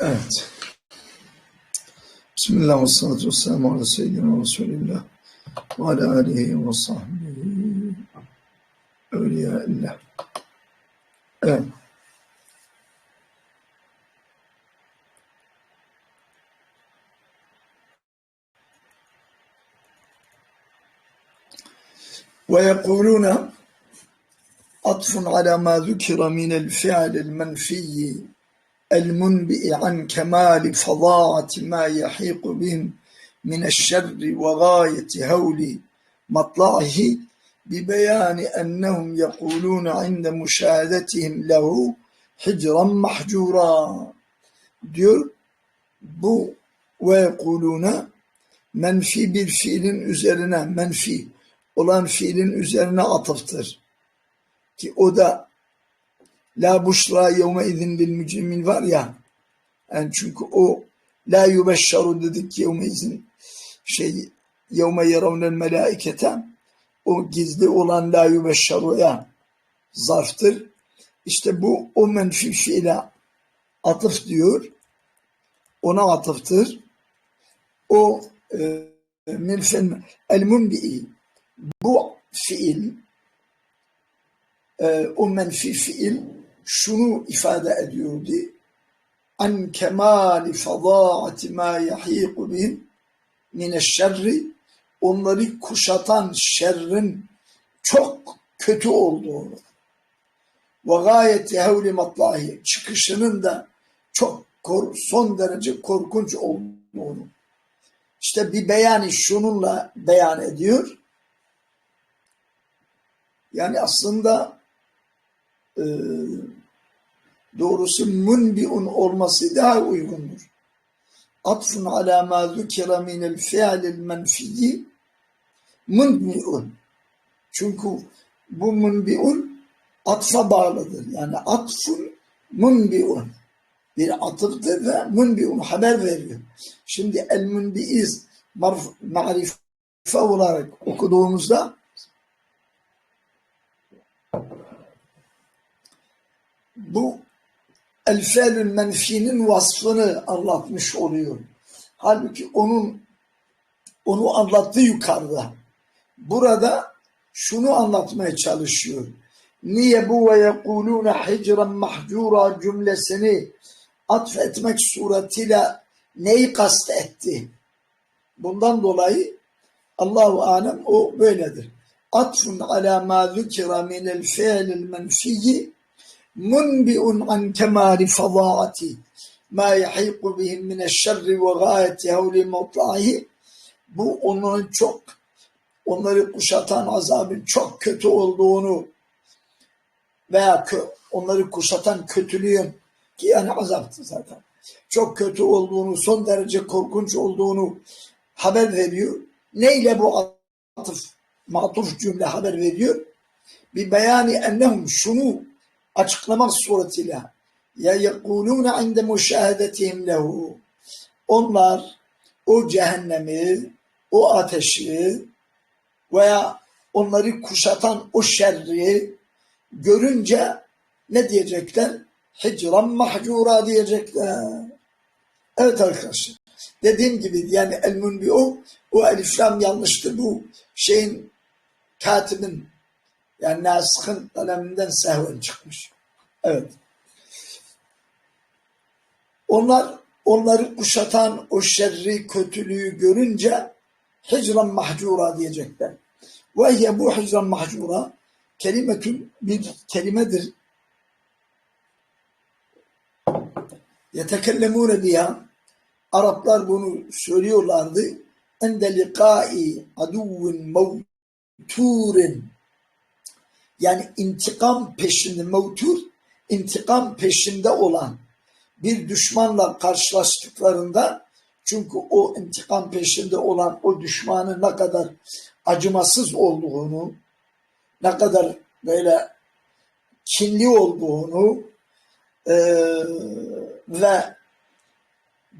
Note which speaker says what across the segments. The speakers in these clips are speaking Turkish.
Speaker 1: آت بسم الله والصلاة والسلام على سيدنا رسول الله وعلى آله وصحبه أولياء الله آمين ويقولون عطف على ما ذكر من الفعل المنفي المنبئ عن كمال فظاعة ما يحيق بهم من الشر وغاية هول مطلعه ببيان أنهم يقولون عند مشاهدتهم له حجرا محجورا diyor bu ve yekuluna menfi bir fiilin üzerine menfi olan fiilin üzerine atıftır. Ki o da la buşra yevme izin bil mücrimin var ya yani çünkü o la yubeşşaru dedik yevme izin şey yevme yeravnel melaikete o gizli olan la yubeşşaruya zarftır. İşte bu o menfi fiile atıf diyor. Ona atıftır. O e, milfen el munbi'i bu fiil e, o menfi fiil şunu ifade ediyordu. An kemali fadaati ma yahiqu bihim mineşşerri onları kuşatan şerrin çok kötü olduğunu ve gayeti hevli matlahi çıkışının da çok son derece korkunç olduğunu işte bir beyanı şununla beyan ediyor. Yani aslında e, doğrusu munbiun olması daha uygundur. Atfun ala ma zukira minel fi'lil menfiyyi munbiun. Çünkü bu munbiun atfa bağlıdır. Yani atfun munbiun. Bir atıftır ve munbiun haber veriyor. Şimdi el munbiiz marife olarak okuduğumuzda bu el fiilün menfinin vasfını anlatmış oluyor. Halbuki onun onu anlattı yukarıda. Burada şunu anlatmaya çalışıyor. Niye bu ve yekulune hicran mahcura cümlesini atfetmek suretiyle neyi kastetti? Bundan dolayı Allahu alem o böyledir. Atfun ala ma zukira minel fiilil menfiyyi munbi'un an kemali fadaati ma yahiqu bihim mineşşerri ve gayeti hevli mutlahi bu onların çok onları kuşatan azabın çok kötü olduğunu veya onları kuşatan kötülüğün ki yani azaptı zaten çok kötü olduğunu son derece korkunç olduğunu haber veriyor. Neyle bu atıf matuf cümle haber veriyor? Bir beyani ennehum şunu açıklamak suretiyle ya yekulune inde müşahedetihim lehu onlar o cehennemi o ateşi veya onları kuşatan o şerri görünce ne diyecekler? Hicran mahcura diyecekler. Evet arkadaşlar. Dediğim gibi yani el munbi o, o elif lam yanlıştı bu şeyin katibin yani nasıhın kaleminden sehven çıkmış. Evet. Onlar onları kuşatan o şerri, kötülüğü görünce hicran mahcura diyecekler. Ve hiye bu hicran mahcura kelimetün bir kelimedir. Yetekellemune biha Araplar bunu söylüyorlardı. Ende liqai aduvun mevturin yani intikam peşinde mevtur intikam peşinde olan bir düşmanla karşılaştıklarında çünkü o intikam peşinde olan o düşmanın ne kadar acımasız olduğunu ne kadar böyle kinli olduğunu e, ve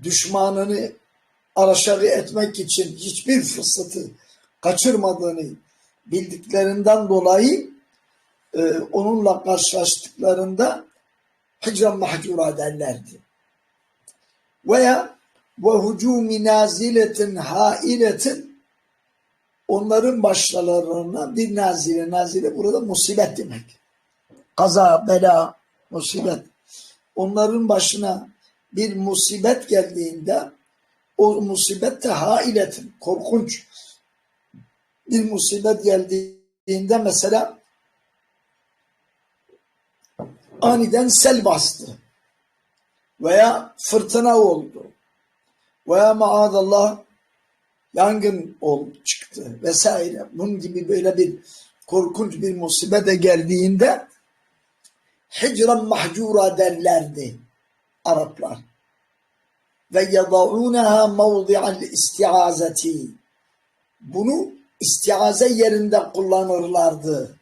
Speaker 1: düşmanını araşarı etmek için hiçbir fırsatı kaçırmadığını bildiklerinden dolayı e, onunla karşılaştıklarında hicran mahcura derlerdi. veya ve hucumi naziletin hailetin onların başlarına bir nazile, nazile burada musibet demek. Kaza, bela, musibet. Onların başına bir musibet geldiğinde o musibet de hailetin, korkunç bir musibet geldiğinde mesela aniden sel bastı veya fırtına oldu veya maadallah yangın ol çıktı vesaire. Bunun gibi böyle bir korkunç bir musibete geldiğinde hicran mahcura derlerdi Araplar. Ve yadaunaha mevdi'al istiazeti. Bunu istiaze yerinde kullanırlardı.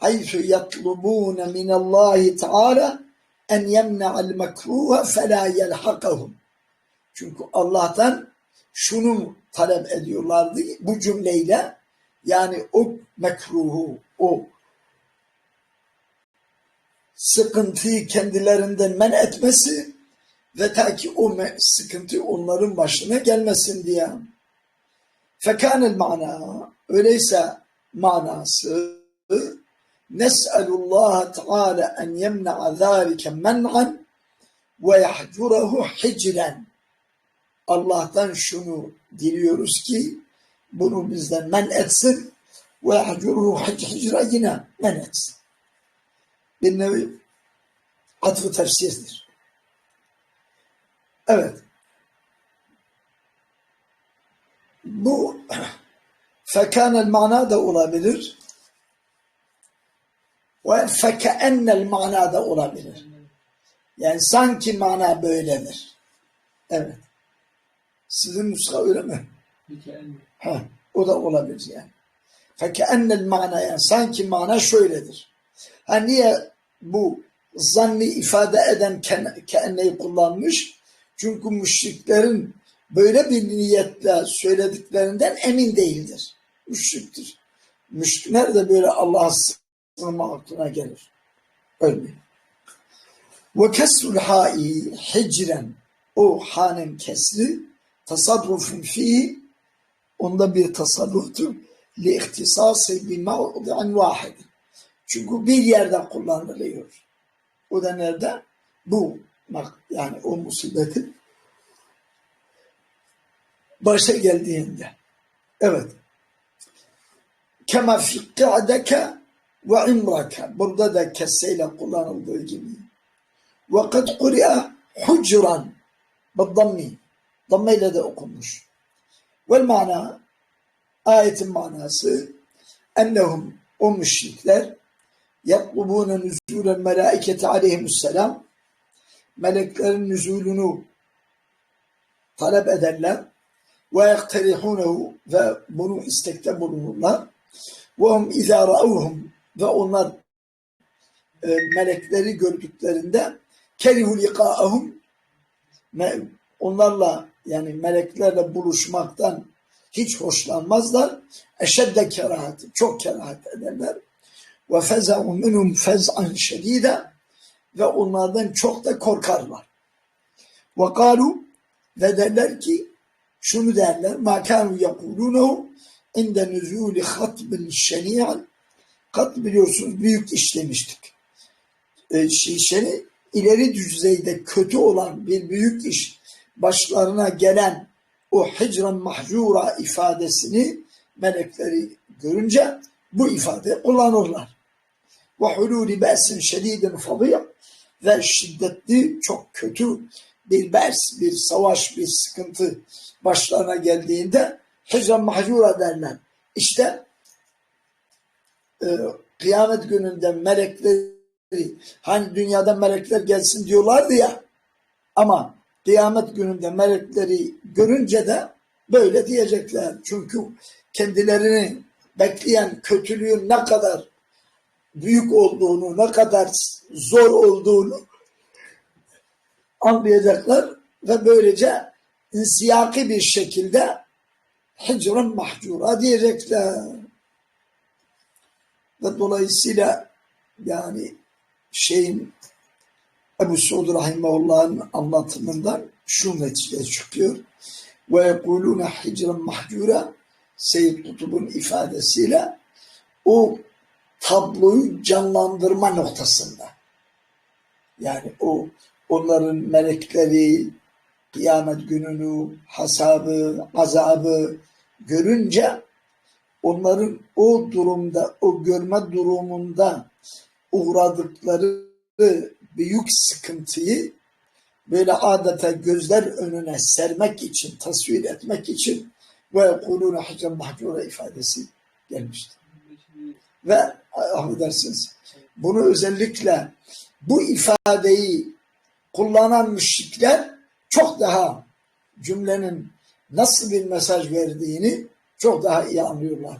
Speaker 1: Haythu yatlubune minallahi teala en yemna'al mekruha fela yelhakahum. Çünkü Allah'tan şunu talep ediyorlardı bu cümleyle yani o mekruhu, o sıkıntıyı kendilerinden men etmesi ve ta ki o sıkıntı onların başına gelmesin diye. Fekanel mana öyleyse manası nes'elullah teala en yemna'a zâlike men'an ve yahcurehu hicren Allah'tan şunu diliyoruz ki bunu bizden men etsin ve yahcuruhu hicra yine men etsin. Bir nevi atfı tefsirdir. Evet. Bu fekanel mana da olabilir ve fekeennel mana da olabilir. Yani sanki mana böyledir. Evet. Sizin nuska öyle mi? Ha, o da olabilir yani. Fekeennel mana yani sanki mana şöyledir. Ha niye bu zanni ifade eden keenneyi kullanmış? Çünkü müşriklerin böyle bir niyetle söylediklerinden emin değildir. Müşriktir. Müşrik nerede böyle Allah'a sığınma aklına gelir? Öyle. Ve kesrul ha'i hicren o hanin kesri tasarrufun fi onda bir tasarruftur li ihtisası bi mevdi'in vahid. Çünkü bir yerde kullanılıyor. O da nerede? Bu yani o musibetin başa geldiğinde. Evet. Kema fi ka'deke ve imrake. Burada da kesseyle kullanıldığı gibi. Ve kad kuri'a hucran. Bıddammi. Dammayla da okunmuş. Vel mana ayetin manası ennehum o müşrikler yatlubune nüzulen melaiketi aleyhimusselam meleklerin nüzulunu talep ederler ve yektelihunehu ve bunu istekte bulunurlar ve hum izâ ra'uhum ve onlar e, melekleri gördüklerinde kerihul liqa'ahum onlarla yani meleklerle buluşmaktan hiç hoşlanmazlar. Eşedde kerahati, çok kerahat ederler. Ve feza'u minhum fez'an şedide ve onlardan çok da korkarlar. Ve kalu ve derler ki şunu derler ma kanu yekulunehu inde nüzûli hatbil şeni'an kat biliyorsunuz büyük işlemiştik. E, şişeni ileri düzeyde kötü olan bir büyük iş başlarına gelen o hicran mahcura ifadesini melekleri görünce bu ifade kullanırlar. Ve hulûli ba'sin şedîdin fadî ve şiddetli çok kötü bir bers, bir savaş, bir sıkıntı başlarına geldiğinde hicran mahcura derler. İşte e, kıyamet gününde melekleri hani dünyada melekler gelsin diyorlardı ya ama kıyamet gününde melekleri görünce de böyle diyecekler. Çünkü kendilerini bekleyen kötülüğün ne kadar büyük olduğunu, ne kadar zor olduğunu anlayacaklar ve böylece insiyaki bir şekilde hicran mahcura diyecekler. Ve dolayısıyla yani şeyin Ebu Suud Rahimahullah'ın anlatımından şu netice çıkıyor. Ve yekulune hicran mahcura Seyyid Kutub'un ifadesiyle o tabloyu canlandırma noktasında. Yani o onların melekleri kıyamet gününü, hasabı, azabı görünce onların o durumda, o görme durumunda uğradıkları büyük sıkıntıyı böyle adeta gözler önüne sermek için, tasvir etmek için ve yekulûne hacen mahcura ifadesi gelmiştir. Ve affedersiniz bunu özellikle bu ifadeyi kullanan müşrikler çok daha cümlenin nasıl bir mesaj verdiğini çok daha iyi anlıyorlar.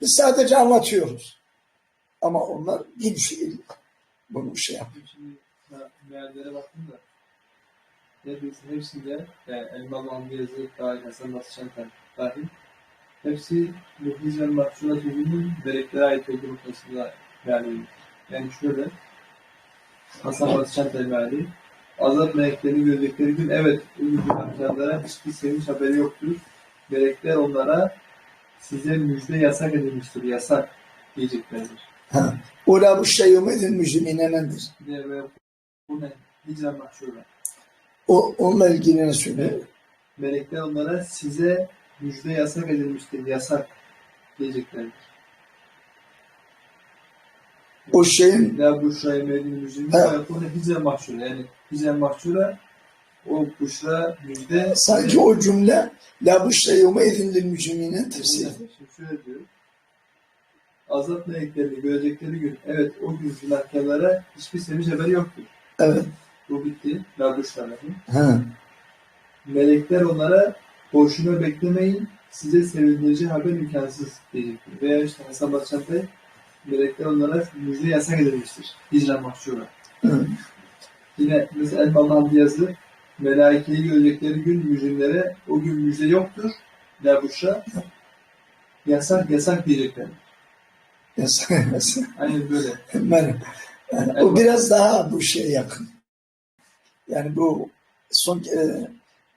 Speaker 1: Biz sadece anlatıyoruz. Ama onlar bir fiil bunu şey yapıyor.
Speaker 2: Meallere baktım da neredeyse hepsinde yani Elmalı Yazı dahil, Hasan Basri dahil hepsi Muhliz ve Mahsura sözünün meleklere ait olduğu noktasında meal ediyor. Yani şöyle Hasan Basri Şenten meali Azap meleklerini gördükleri gün evet o günahkarlara hiçbir sevinç haberi yoktur. Melekler onlara size müjde yasak edilmiştir. Yasak diyeceklerdir.
Speaker 1: Ha. Ola bu şey.
Speaker 2: Bir de ve bu ne? Hicran mahşura.
Speaker 1: O, onunla ilgili ne söylüyor?
Speaker 2: Melekler onlara size müjde yasak edilmiştir. Yasak diyeceklerdir.
Speaker 1: O şeyin
Speaker 2: La buşra'yı medini müjdenin
Speaker 1: Evet.
Speaker 2: ve yakune hicran mahşura. Yani hicran mahşura o buşra müjde
Speaker 1: sanki o cümle la bu şey umedin lil mücriminen tefsir.
Speaker 2: Şöyle diyor. Azap meleklerini görecekleri gün evet o gün günahkarlara hiçbir sevinç haberi yoktur.
Speaker 1: Evet.
Speaker 2: Bu bitti. La.
Speaker 1: Ha.
Speaker 2: Melekler onlara boşuna beklemeyin, size sevindirici haber imkansız diyecektir. Veya işte Hasan Basçantay, melekler onlara müjde yasak edilmiştir. Hicran mahşura.
Speaker 1: Hı.
Speaker 2: Yine mesela Elmalı Hamdi yazı, melaikeyi görecekleri gün müjrimlere o gün müjde yoktur. La buşra. Yasak yasak diyecekler.
Speaker 1: Yasak, yasak.
Speaker 2: Aynen böyle.
Speaker 1: Hemen. Yani o biraz daha bu şeye yakın. Yani bu son e,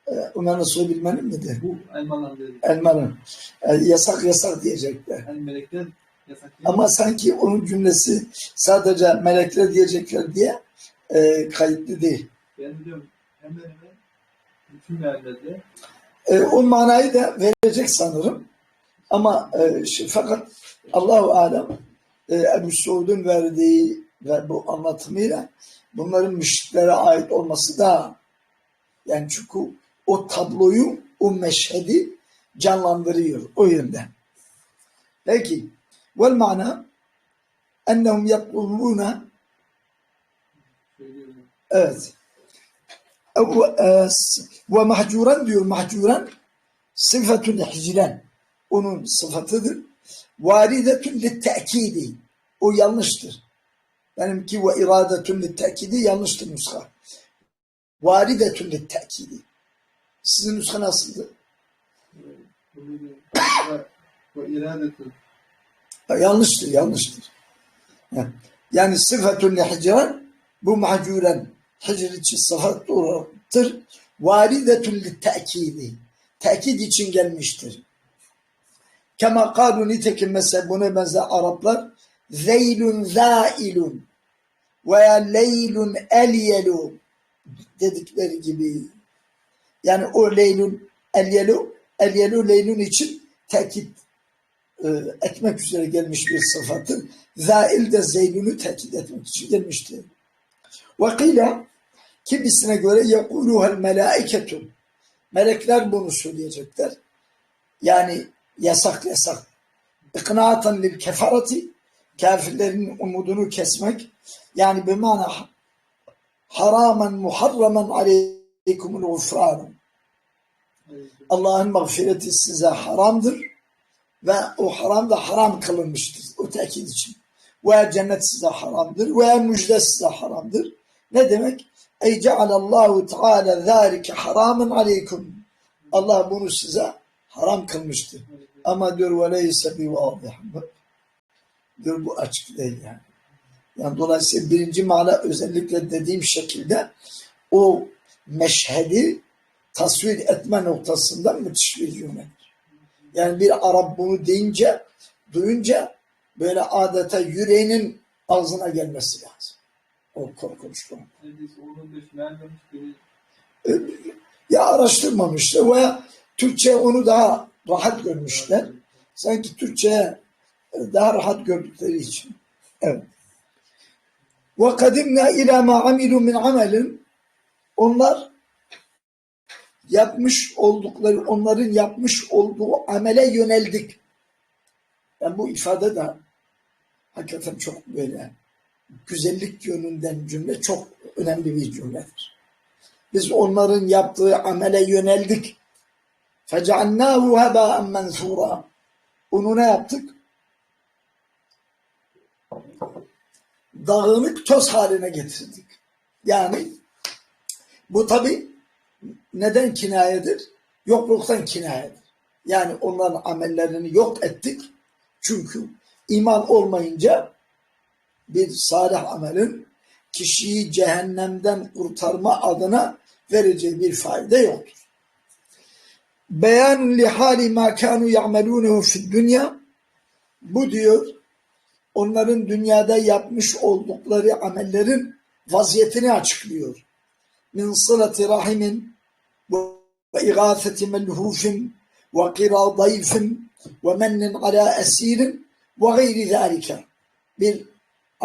Speaker 1: e, ona nasıl bilmenin midir?
Speaker 2: Bu Hamdi yazı.
Speaker 1: Elmanın. E, yasak yasak diyecekler.
Speaker 2: Yani melekler yasak
Speaker 1: Ama sanki onun cümlesi sadece melekler diyecekler diye e, kayıtlı değil.
Speaker 2: Ben diyorum hemen hemen bütün meallerde
Speaker 1: E, o manayı da verecek sanırım. Ama e, şey, fakat Allahu Alem e, Ebu Suud'un verdiği ve bu anlatımıyla bunların müşriklere ait olması da yani çünkü o tabloyu, o meşhedi canlandırıyor o yönden. Peki vel mana ennehum
Speaker 2: söylüyorum.
Speaker 1: Evet. Ve, e, ve mahcuran diyor mahcuran sıfatun hicran. Onun sıfatıdır. Varidetun littekidi. O yanlıştır. Benimki ve iradetun littekidi yanlıştır nuska. Varidetun littekidi. Sizin nuska nasıldı? Yanlıştır, yanlıştır. Yani sıfatun hicran bu mahcuren hicr için sıfat olacaktır. Varidetun littekidi. Tekid için gelmiştir. Kema kalu nitekim mesela buna benzer Araplar zeylun zailun veya leylun elyelu dedikleri gibi. Yani o leylun elyelu elyelu leylun için tekit e, etmek üzere gelmiş bir sıfatı. Zail de zeylunu tekit etmek için gelmiştir. Vakile kimisine göre yekuluhel melaiketu melekler bunu söyleyecekler. Yani yasak yasak. İknaatan lil kefarati kafirlerin umudunu kesmek yani bir mana haramen muharramen aleykumul gufran Allah'ın mağfireti size haramdır ve o haram da haram kılınmıştır o tekid için. Veya cennet size haramdır veya müjde size haramdır. Ne demek? Ey cealallahu teala zâlike haramen aleykum. Allah bunu size haram kılmıştır. Ama diyor ve leyse bi. Diyor bu açık değil yani. Yani dolayısıyla birinci mana özellikle dediğim şekilde o meşhedi tasvir etme noktasında müthiş bir cümledir. Yani bir Arap bunu deyince, duyunca böyle adeta yüreğinin ağzına gelmesi lazım. O korkunç konu.
Speaker 2: Neredeyse 10-15 meğerlemiş biri
Speaker 1: Ya araştırmamışlar veya Türkçe onu daha rahat görmüşler. Sanki Türkçe'ye daha rahat gördükleri için. Evet. Ve kadimna ila ma amilu min amelin onlar yapmış oldukları, onların yapmış olduğu amele yöneldik. Yani bu ifade de hakikaten çok böyle güzellik yönünden cümle çok önemli bir cümledir. Biz onların yaptığı amele yöneldik. فَجَعَلْنَاهُ هَبَاءً مَنْثُورًا Onu ne yaptık? Dağınık toz haline getirdik. Yani bu tabi neden kinayedir? Yokluktan kinayedir. Yani onların amellerini yok ettik. Çünkü iman olmayınca bir salih amelin kişiyi cehennemden kurtarma adına vereceği bir fayda yoktur. Beyan li hali ma kanu ya'malunehu fid dünya bu diyor onların dünyada yapmış oldukları amellerin vaziyetini açıklıyor. Min sılati rahimin ve igâfeti melhufin ve kira dayfin ve mennin ala esirin ve gayri zâlike. Bir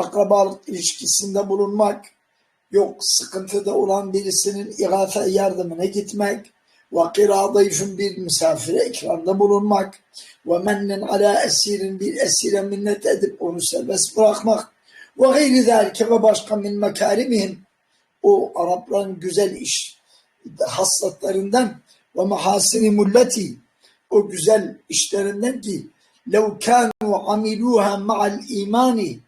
Speaker 1: akrabalık ilişkisinde bulunmak, yok sıkıntıda olan birisinin irafe yardımına gitmek, ve kıradayfın bir misafire ikramda bulunmak ve mennen ala esirin bir esire minnet edip onu serbest bırakmak ve gayri zâlike ve başka min mekarimihim o Arapların güzel iş haslatlarından ve mahasini mulleti o güzel işlerinden ki lev kânu amiluha ma'al imani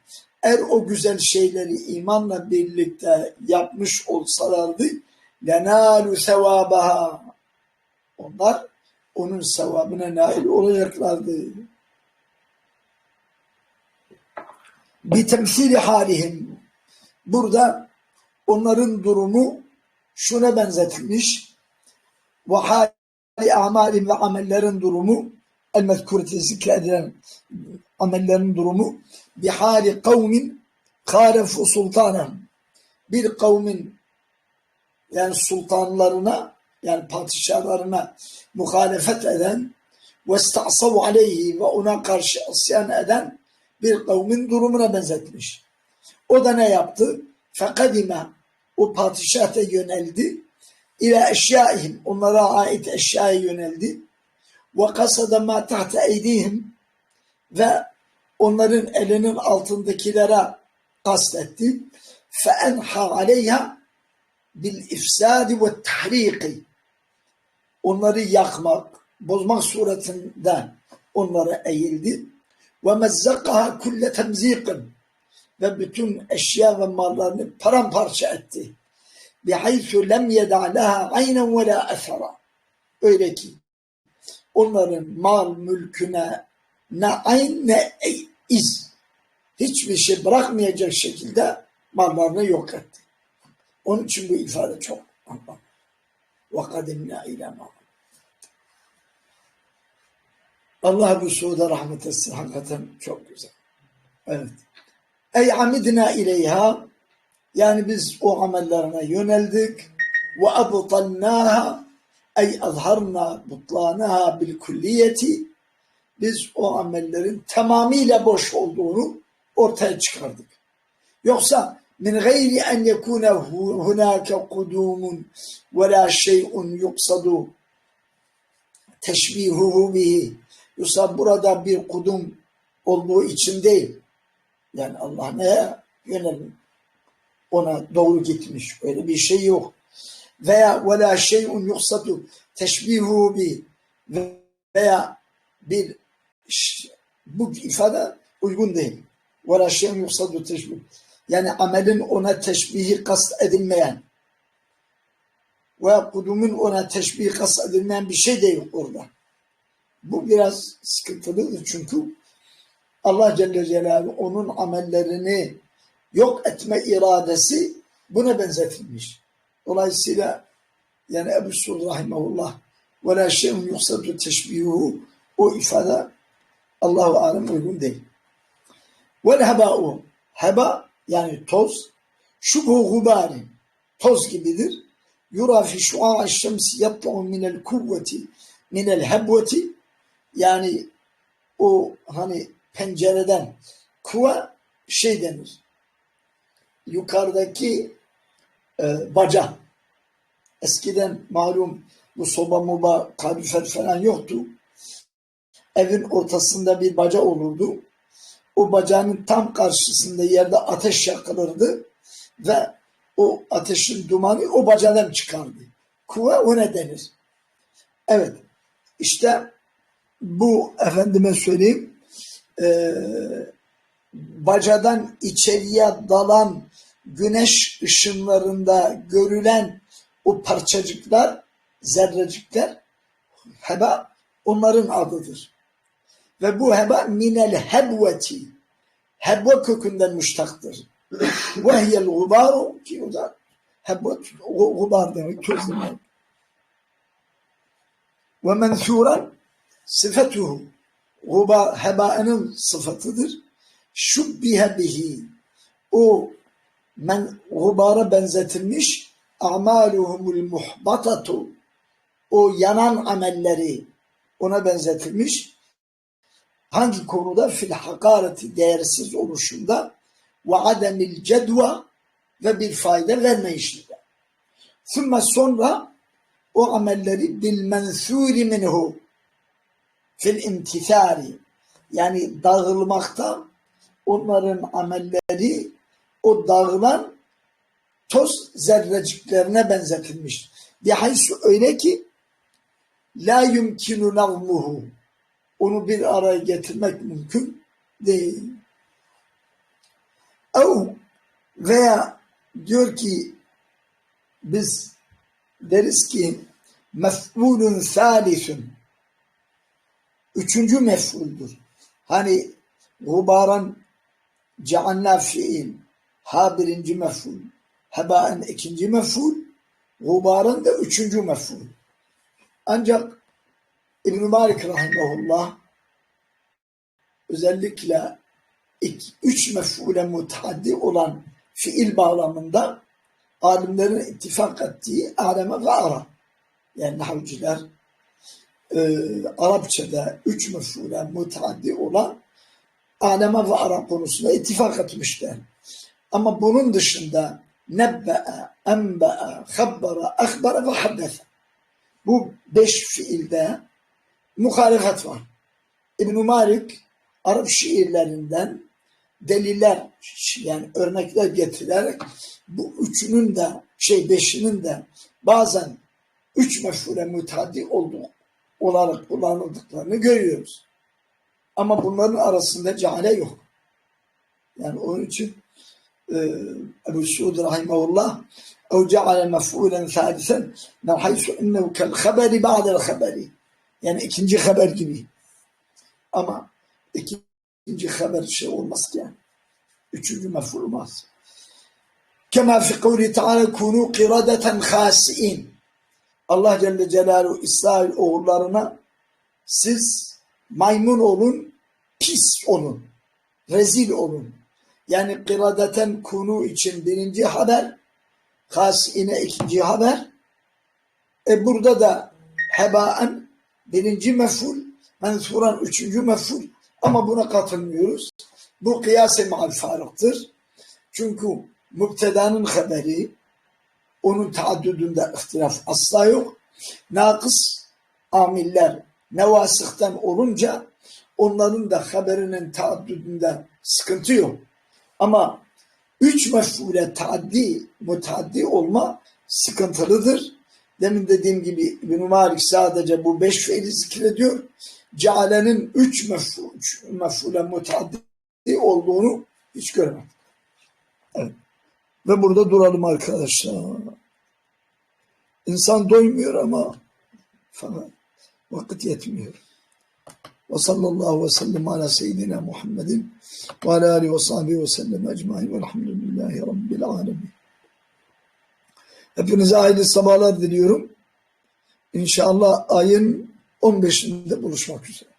Speaker 1: eğer o güzel şeyleri imanla birlikte yapmış olsalardı lenâlu sevabaha onlar onun sevabına nail olacaklardı. Bir temsili halihim burada onların durumu şuna benzetilmiş. Ve hali amalin ve amellerin durumu el mezkureti zikredilen amellerin durumu bir hali kavmin kârefu sultanen bir kavmin yani sultanlarına yani padişahlarına muhalefet eden ve sta'sav aleyhi ve ona karşı isyan eden bir kavmin durumuna benzetmiş. O da ne yaptı? Fekadime o padişah da yöneldi. İle eşyaihim onlara ait eşyaya yöneldi. Ve kasada ma tahta eydihim ve onların elinin altındakilere kastetti. فَاَنْحَى عَلَيْهَا بِالْاِفْسَادِ وَالتَّحْرِيقِ Onları yakmak, bozmak suretinde onlara eğildi. وَمَزَّقَهَا كُلَّ تَمْزِيقٍ Ve bütün eşya ve mallarını paramparça etti. بِحَيْثُ لَمْ يَدَعْ لَهَا عَيْنًا وَلَا اَثَرًا Öyle ki onların mal mülküne ne ayn ne iz hiçbir şey bırakmayacak şekilde mallarını yok etti. Onun için bu ifade çok anlamlı. وَقَدِمْنَا اِلَى مَا Allah bu Suud'a rahmet etsin. Hakikaten çok güzel. Evet. Ey amidna ileyha yani biz o amellerine yöneldik ve abtalnaha ey azharna butlanaha bil kulliyeti biz o amellerin tamamıyla boş olduğunu ortaya çıkardık. Yoksa min gayri en yekune hunake kudumun ve la şey'un yuksadu teşbihuhu bihi. Yoksa burada bir kudum olduğu için değil. Yani Allah neye yönelim? Ona doğru gitmiş. Öyle bir şey yok. Veya ve la şey'un yuksadu teşbihuhu bihi veya bir bu ifade uygun değil. وَلَا شَيْءٍ يُقْصَدُ teşbih. Yani amelin ona teşbihi kast edilmeyen veya kudumun ona teşbihi kast edilmeyen bir şey değil orada. Bu biraz sıkıntılıdır çünkü Allah Celle Celaluhu onun amellerini yok etme iradesi buna benzetilmiş. Dolayısıyla Yani Ebu Suud rahimahullah ve la şeyun yuksadu teşbihuhu o ifade Allahu alem uygun değil. Vel heba'u heba yani toz şubu gubari toz gibidir. Yura fi şu'a şemsi yatlu minel kuvveti minel hebveti yani o hani pencereden kuva şey denir. Yukarıdaki e, baca. Eskiden malum bu soba moba kalorifer falan yoktu. Evin ortasında bir baca olurdu. O bacağın tam karşısında yerde ateş yakılırdı ve o ateşin dumanı o bacadan çıkardı. Kuva o ne denir? Evet. İşte bu efendime söyleyeyim e, bacadan içeriye dalan güneş ışınlarında görülen o parçacıklar, zerrecikler heba onların adıdır. Ve bu heba minel hebveti hebve kökünden müştaktır. Ve hiyel gubaru ki o da hebvet gubar demek, toz demek. Ve mensuran sıfetuhu guba hebaının sıfatıdır. Şubbihe bihi o men gubara benzetilmiş amaluhumul muhbatatu o yanan amelleri ona benzetilmiş. Hangi konuda? Fil hakareti değersiz oluşunda ve ademil cedva ve bir fayda vermeyişinde. Sümme sonra o amelleri bil mensuri minhu fil imtithari yani dağılmakta onların amelleri o dağılan toz zerreciklerine benzetilmiş. Bihaysu öyle ki la yumkinu navmuhu onu bir araya getirmek mümkün değil. Ev veya diyor ki biz deriz ki mef'ulun salisun üçüncü mef'uldür. Hani gubaran cealna fiil ha birinci mef'ul hebaen ikinci mef'ul gubaran da üçüncü mef'ul. Ancak İbn-i Malik rahimahullah özellikle iki, üç mef'ule mutaddi olan fiil bağlamında alimlerin ittifak ettiği aleme ve ara. Yani nahvciler e, Arapçada üç mef'ule mutaddi olan aleme ve ara konusunda ittifak etmişler. Ama bunun dışında nebbe'e, enbe'e, habbara, akbara ve haddese. Bu beş fiilde muhalefet var. İbn Malik Arap şiirlerinden deliller yani örnekler getirerek bu üçünün de şey beşinin de bazen üç meşhure müteaddi olduğu olarak kullanıldıklarını görüyoruz. Ama bunların arasında cehale yok. Yani onun için e, Ebu Suud rahimahullah ceale mef'ulen thâlisen men haysu innehu kel haberi ba'del haberi yani ikinci haber gibi. Ama ikinci haber şey olmaz ki. Üçüncü mef'ul olmaz. Kema fi kavli teala kunu kiradeten khasiin. Allah Celle Celaluhu İsrail oğullarına siz maymun olun, pis olun, rezil olun. Yani kiradeten kunu için birinci haber, khasine ikinci haber. E burada da hebaen birinci mef'ul, mensuran üçüncü mef'ul ama buna katılmıyoruz. Bu kıyas-ı farıktır. Çünkü mübtedanın haberi onun taaddüdünde ihtilaf asla yok. Nakıs amiller nevasıhtan olunca onların da haberinin taaddüdünde sıkıntı yok. Ama üç mef'ule taaddi, mutaaddi olma sıkıntılıdır. Demin dediğim gibi İbn-i Malik sadece bu beş fiili zikrediyor. Ceale'nin üç mef'ule mef'ule mutaaddi olduğunu hiç görmedim. Evet. Ve burada duralım arkadaşlar. İnsan doymuyor ama falan vakit yetmiyor. Ve sallallahu ve sellem ala seyyidina Muhammedin ve ala alihi ve sahbihi ve sellem ecmain velhamdülillahi rabbil alemin. Hepinize hayırlı sabahlar diliyorum. İnşallah ayın 15'inde buluşmak üzere.